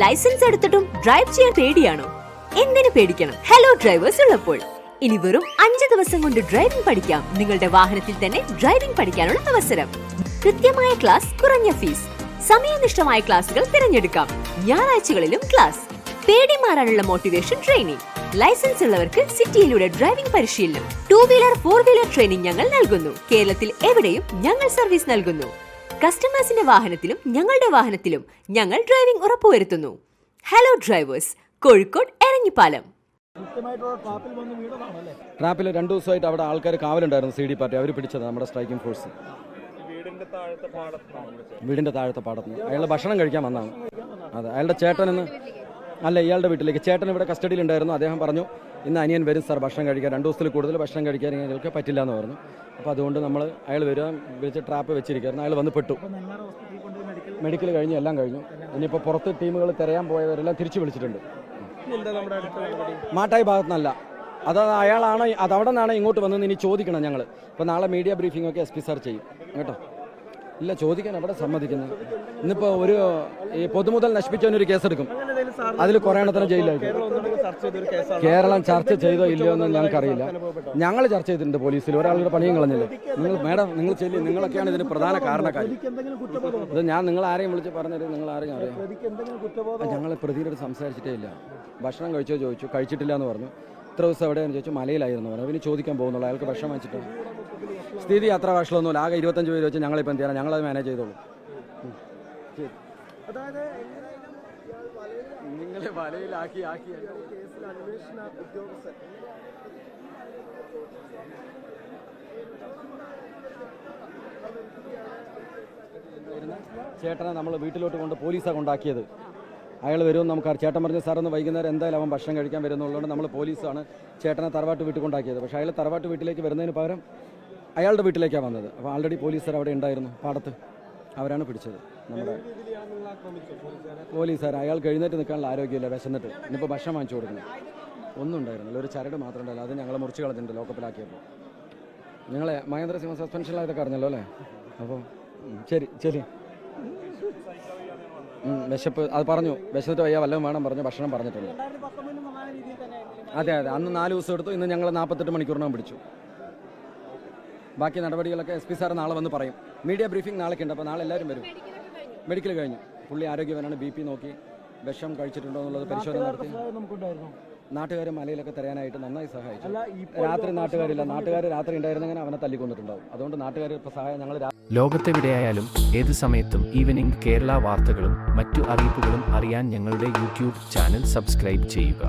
Licence എടുത്തിട്ടും drive ചെയ്യാൻ പേടിയാണോ? എന്തിനു പേടിക്കണം? ഹലോ ഡ്രൈവേഴ്സ് ഉള്ളപ്പോൾ. ഇനി വെറും അഞ്ച് ദിവസം കൊണ്ട് ഡ്രൈവിംഗ് പഠിക്കാം. നിങ്ങളുടെ വാഹനത്തിൽ തന്നെ ഡ്രൈവിംഗ് പഠിക്കാനുള്ള അവസരം. കൃത്യമായ ക്ലാസ് കുറഞ്ഞ ഫീസ് സമയനിഷ്ഠമായ ക്ലാസുകൾ തിരഞ്ഞെടുക്കാം. ഞായറാഴ്ചകളിലും ക്ലാസ് പേടി മാറാനുള്ള മോട്ടിവേഷൻ ട്രെയിനിങ് ലൈസൻസ് ഉള്ളവർക്ക് സിറ്റിയിലൂടെ ഡ്രൈവിംഗ് പരിശീലനം. Two wheeler four wheeler training ഞങ്ങൾ നൽകുന്നു. കേരളത്തിൽ എവിടെയും ഞങ്ങൾ സർവീസ് നൽകുന്നു. കസ്റ്റമേഴ്സിന്റെ വാഹനത്തിലും ഞങ്ങളുടെ വാഹനത്തിലും ഞങ്ങൾ ഡ്രൈവിംഗ് ഉറപ്പുവരുത്തുന്നു. Hello drivers Kozhikode Eranhipalam. ട്രാപ്പിൽ രണ്ടു വീണതാണ് ട്രാപ്പിൽ രണ്ട് ദിവസമായിട്ട് അവിടെ ആൾക്കാർ കാവലുണ്ടായിരുന്നു സി ഡി പാർട്ടി. അവർ പിടിച്ചത് നമ്മുടെ സ്ട്രൈക്കിംഗ് ഫോഴ്സ്. വീടിന്റെ താഴത്തെ പാടത്ത് അയാളുടെ അയാൾ ഭക്ഷണം കഴിക്കാൻ വന്നാണ്. അതെ അയാളുടെ ചേട്ടനെന്ന് അല്ല ഇയാളുടെ വീട്ടിലേക്ക്. ചേട്ടൻ ഇവിടെ കസ്റ്റഡിയിൽ ഉണ്ടായിരുന്നു അദ്ദേഹം പറഞ്ഞു ഇന്ന് അനിയൻ വരും സാർ ഭക്ഷണം കഴിക്കാൻ. രണ്ട് ദിവസത്തിൽ കൂടുതൽ ഭക്ഷണം കഴിക്കാൻ ഞങ്ങൾക്ക് പറ്റില്ല എന്ന് പറഞ്ഞു. അപ്പോൾ അതുകൊണ്ട് നമ്മൾ അയാൾ വരിക വിളിച്ച് ട്രാപ്പ് വെച്ചിരിക്കുകയായിരുന്നു. അയാൾ വന്ന് പെട്ടു. മെഡിക്കൽ കഴിഞ്ഞ് എല്ലാം കഴിഞ്ഞു. ഇനിയിപ്പോൾ പുറത്ത് ടീമുകൾ തിരയാൻ പോയവരെല്ലാം തിരിച്ചു വിളിച്ചിട്ടുണ്ട്. മാട്ടായി ഭാഗത്തുനിന്നല്ല. അത് അയാളാണ് അതവിടെ നിന്നാണ് ഇങ്ങോട്ട് വന്നതെന്ന് ഇനി ചോദിക്കണം ഞങ്ങൾ അപ്പോൾ നാളെ മീഡിയ ബ്രീഫിംഗ് ഒക്കെ എസ് പി സാർ ചെയ്യും. കേട്ടോ? ഇല്ല ചോദിക്കാൻ അവിടെ സമ്മതിക്കുന്നത് ഇന്നിപ്പോ ഒരു ഈ പൊതുമുതൽ നശിപ്പിച്ചവനൊരു കേസെടുക്കും. അതിൽ കുറെ എണ്ണത്തിന് ജയിലായിരിക്കും കേരളം ചർച്ച ചെയ്തോ ഇല്ലയോ എന്ന് ഞങ്ങൾക്കറിയില്ല. ഞങ്ങൾ ചർച്ച ചെയ്തിട്ടുണ്ട് പോലീസിൽ. ഒരാളുടെ പണിയും കളഞ്ഞില്ല? നിങ്ങൾ മേഡം നിങ്ങൾ ചെല്ലി. നിങ്ങളൊക്കെയാണ് ഇതിന് പ്രധാന കാരണക്കാർ ഇത് ഞാൻ നിങ്ങൾ ആരെയും വിളിച്ച് പറഞ്ഞത് നിങ്ങൾ ആരെയും അറിയാം. ഞങ്ങൾ പ്രതിയുടെ സംസാരിച്ചിട്ടേ ഇല്ല. ഭക്ഷണം കഴിച്ചോ ചോദിച്ചു. കഴിച്ചിട്ടില്ല എന്ന് പറഞ്ഞു. ഇത്ര ദിവസം എവിടെയാണെന്ന് ചോദിച്ചു. മലയിലായിരുന്നു. പറഞ്ഞു. പിന്നെ ചോദിക്കാൻ പോകുന്നുള്ളൂ. അയാൾക്ക് ഭക്ഷണം വാങ്ങിച്ചിട്ട് സ്ഥിതി അത്ര വഷളൊന്നുമില്ല. ആകെ ഇരുപത്തഞ്ച് പേര് വെച്ച് ഞങ്ങളിപ്പോൾ എന്ത് ചെയ്യണം ഞങ്ങളത് മാനേജ് ചെയ്തോളൂ. അതായത് നിങ്ങളെ വലയിലാക്കി ആക്കി കേസിൽ അന്വേഷണ ഉദ്യോഗസ്ഥൻ. ചേട്ടനെ നമ്മൾ വീട്ടിലോട്ട് കൊണ്ട് പോലീസാണ് കൊണ്ടാക്കിയത്. അയാൾ വരുമെന്ന് നമുക്ക്. ചേട്ടൻ പറഞ്ഞു സാറൊന്ന് ഒന്ന് വൈകുന്നേരം എന്തായാലും അവൻ ഭക്ഷണം കഴിക്കാൻ വരുന്നുള്ളതുകൊണ്ട് നമ്മൾ പോലീസാണ് ചേട്ടനെ തറവാട്ട് വീട്ടിൽ കൊണ്ടാക്കിയത്. പക്ഷേ അയാൾ തറവാട്ട് വീട്ടിലേക്ക് വരുന്നതിന് പകരം അയാളുടെ വീട്ടിലേക്കാണ് വന്നത്. അപ്പോൾ ആൾറെഡി പോലീസുകാർ അവിടെ ഉണ്ടായിരുന്നു പാടത്ത്. അവരാണ് പിടിച്ചത് നമ്മുടെ പോലീസുകാർ. അയാൾ എഴുന്നേറ്റ് നിൽക്കാനുള്ള ആരോഗ്യമില്ല വിശന്നിട്ട്. ഇനിയിപ്പോൾ ഭക്ഷണം വാങ്ങിച്ചു കൊടുക്കുന്നു ഒന്നും ഉണ്ടായിരുന്നില്ല. ഒരു ചരട് മാത്രം ഉണ്ടായില്ല അത് ഞങ്ങൾ മുറിച്ച് കളഞ്ഞിട്ടുണ്ട് ലോക്കപ്പിലാക്കിയപ്പോൾ നിങ്ങളെ മഹേന്ദ്ര സിംഹ സസ്പെൻഷനിലായതൊക്കെ അറിഞ്ഞല്ലോ അല്ലേ? അപ്പോൾ ശരി ശരി. വിശപ്പ് അത് പറഞ്ഞു. വിശന്നിട്ട് വയ്യ വല്ലതും വേണം പറഞ്ഞു ഭക്ഷണം പറഞ്ഞിട്ടുണ്ട്. അതെ അതെ. അന്ന് നാല് ദിവസം എടുത്തു. ഇന്ന് ഞങ്ങൾ നാൽപ്പത്തെട്ട് മണിക്കൂറിനകം പിടിച്ചു. ബാക്കി നടപടികളൊക്കെ എസ് പി സാർ നാളെ വന്ന് പറയും. മീഡിയ ബ്രീഫിംഗ് നാളെ ഉണ്ട് അപ്പോൾ നാളെ എല്ലാവരും വരും. മെഡിക്കൽ കഴിഞ്ഞു. പുള്ളി ആരോഗ്യവനാണ്. ബി പി നോക്കി വിഷം കഴിച്ചിട്ടുണ്ടോ എന്നുള്ളത് പരിശോധന നടത്തി. നാട്ടുകാർ മലയിലൊക്കെ തരാനായിട്ട് നന്നായി സഹായിച്ചു. രാത്രി നാട്ടുകാരില്ല. നാട്ടുകാർ രാത്രി ഉണ്ടായിരുന്നെങ്കിൽ അവനെ തല്ലിക്കൊന്നിട്ടുണ്ടാവും. അതുകൊണ്ട് നാട്ടുകാർ ഇപ്പോൾ സഹായം ഞങ്ങൾ ലോകത്തെവിടെയായാലും ഏത് സമയത്തും ഈവനിംഗ് കേരള വാർത്തകളും മറ്റു അറിയിപ്പുകളും അറിയാൻ ഞങ്ങളുടെ യൂട്യൂബ് ചാനൽ സബ്സ്ക്രൈബ് ചെയ്യുക.